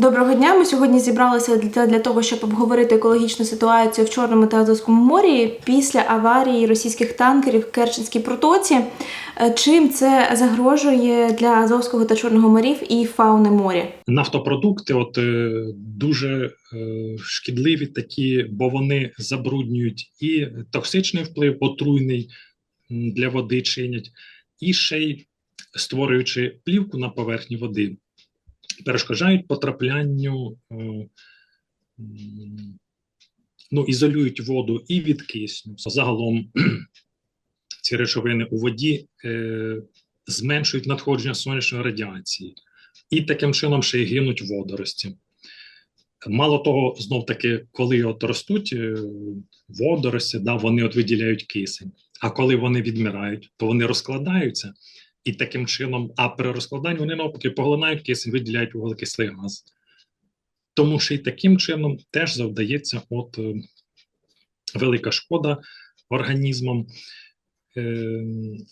Доброго дня. Ми сьогодні зібралися для, для того, щоб обговорити екологічну ситуацію в Чорному та Азовському морі після аварії російських танкерів в Керченській протоці. Е, Чим це загрожує для Азовського та Чорного морів і фауни моря? Нафтопродукти, от е, дуже е, шкідливі такі, бо вони забруднюють і токсичний вплив, отруйний для води чинять, і ще й створюючи плівку на поверхні води, перешкоджають потраплянню, е, ну, ізолюють воду і від кисню. Загалом ці речовини у воді е, зменшують надходження сонячної радіації і таким чином ще й гинуть водорості. Мало того, знов таки, коли от ростуть е, водорості, да, вони от виділяють кисень. А коли вони відмирають, то вони розкладаються, і таким чином, а при розкладанні вони навпаки поглинають кисень, виділяють вуглекислий газ. Тому що і таким чином теж завдається от е, велика шкода організмам, е,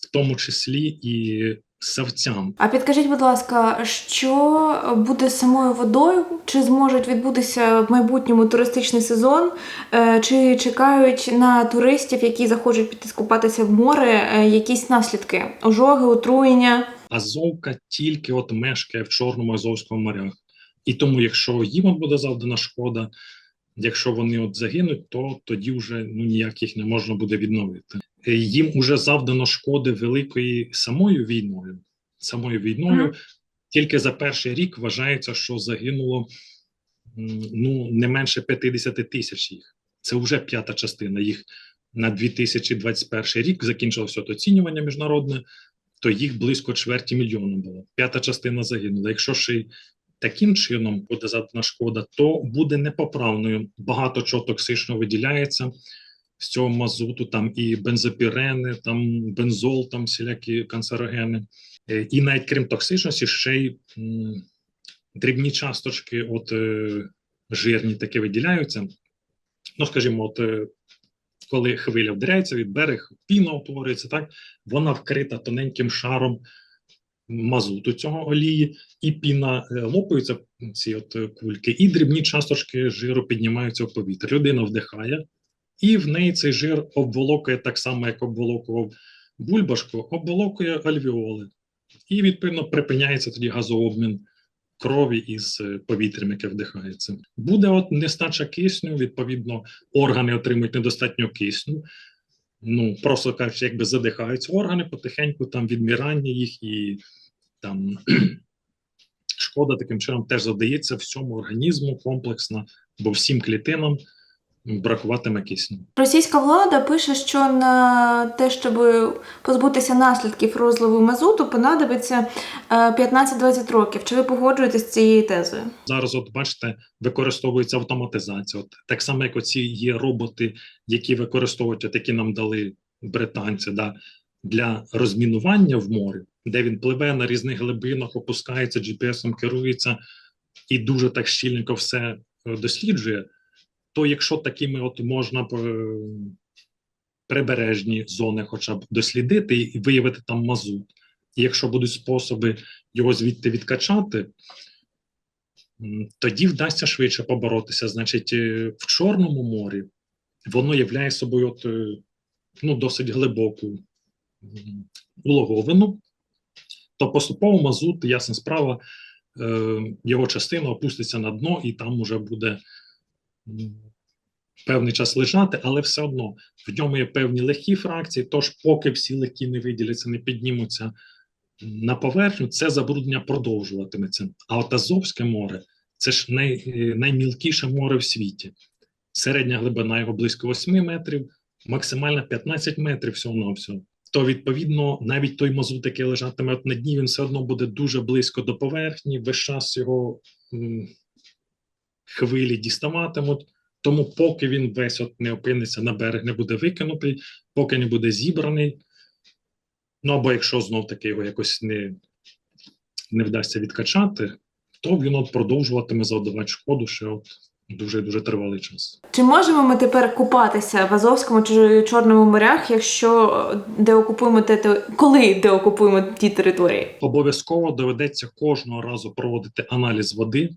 в тому числі і савцям. А підкажіть, будь ласка, що буде з самою водою? Чи зможуть відбутися в майбутньому туристичний сезон? Е, Чи чекають на туристів, які захочуть піти скупатися в море, е, якісь наслідки? Ожоги, отруєння? Азовка тільки от мешкає в Чорному Азовському морях. І тому, якщо їм буде завдана шкода, якщо вони от загинуть, то тоді вже ну ніяк їх не можна буде відновити. Е, Їм уже завдано шкоди великої самою війною. Самою війною Мгм. тільки за перший рік вважається, що загинуло ну не менше 50 тисяч їх. Це вже п'ята частина їх на 2021 рік. Закінчилося оцінювання міжнародне то їх близько чверті мільйона було. П'ята частина загинула. Якщо ще й таким чином буде завдана шкода, то буде непоправною. Багато чого токсично виділяється з цього мазуту, там і бензопірени, там бензол, там всілякі канцерогени. Е, І навіть крім токсичності, ще й дрібні часточки, от е, жирні такі виділяються. Ну, скажімо, от е, коли хвиля вдаряється від берег, піна утворюється, так вона вкрита тоненьким шаром мазуту цього олії, і піна е, лопаються ці от е, кульки, і дрібні часточки жиру піднімаються в повітря. Людина вдихає, і в неї цей жир обволокує так само, як обволокував бульбашку, обволокує альвіоли. І відповідно припиняється тоді газообмін крові із е, повітрям, яке вдихається. Буде от нестача кисню, відповідно, органи отримують недостатньо кисню. Ну, просто кажучи, якби задихаються органи, потихеньку там відмірання їх і там шкода таким чином теж задається всьому організму комплексно, бо всім клітинам бракуватиме кисню. Російська влада пише, що на те, щоб позбутися наслідків розливу мазуту, понадобиться е, 15-20 років. Чи ви погоджуєтесь з цією тезою? Зараз, от бачите, використовується автоматизація. От так само, як оці є роботи, які використовують, от які нам дали британці, да, для розмінування в морі, де він пливе на різних глибинах, опускається, GPS-ом керується і дуже так щільненько все е, досліджує. То якщо такими от можна е, прибережні зони, хоча б дослідити і виявити там мазут, і якщо будуть способи його звідти відкачати, тоді вдасться швидше поборотися. Значить, е, в Чорному морі воно являє собою от, е, ну, досить глибоку улоговину, то поступово мазут, ясна справа, його частина опуститься на дно, і там уже буде певний час лежати, але все одно в ньому є певні легкі фракції. Тож, поки всі легкі не виділяться, не піднімуться на поверхню, це забруднення продовжуватиметься. А от Азовське море це ж най, наймілкіше море в світі. Середня глибина його близько 8 метрів, максимальна 15 метрів всього на всього. То відповідно навіть той мазут, який лежатиме на дні, він все одно буде дуже близько до поверхні, весь час його хвилі діставатимуть. Тому, поки він весь от не опиниться на берег, не буде викинутий, поки не буде зібраний. Ну або якщо знов таки його якось не, не вдасться відкачати, то він от продовжуватиме завдавати шкоду ще от дуже дуже тривалий час. Чи можемо ми тепер купатися в Азовському чи Чорному морях, якщо е, деокупуємо те, те- коли деокупуємо ті території? Обов'язково доведеться кожного разу проводити аналіз води,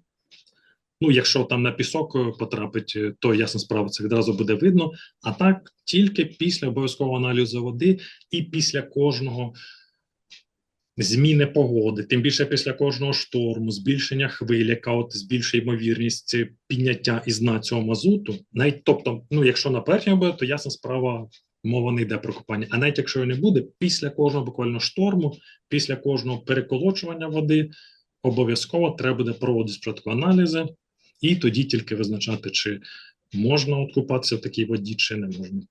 Ну, якщо там на пісок е, потрапить, е, то ясна справа, це відразу буде видно. А так тільки після обов'язкового аналізу води і після кожного зміни погоди, тим більше після кожного шторму, збільшення хвиль, яка от збільшує ймовірність е, підняття із дна цього мазуту. Навіть тобто, ну якщо на поверхні буде, то ясна справа. Мова не йде про купання. А навіть якщо його не буде, після кожного буквально шторму, після кожного переколочування води, обов'язково треба буде проводити спочатку аналізи, і тоді тільки визначати, чи можна откупатися в такій воді, чи не можна.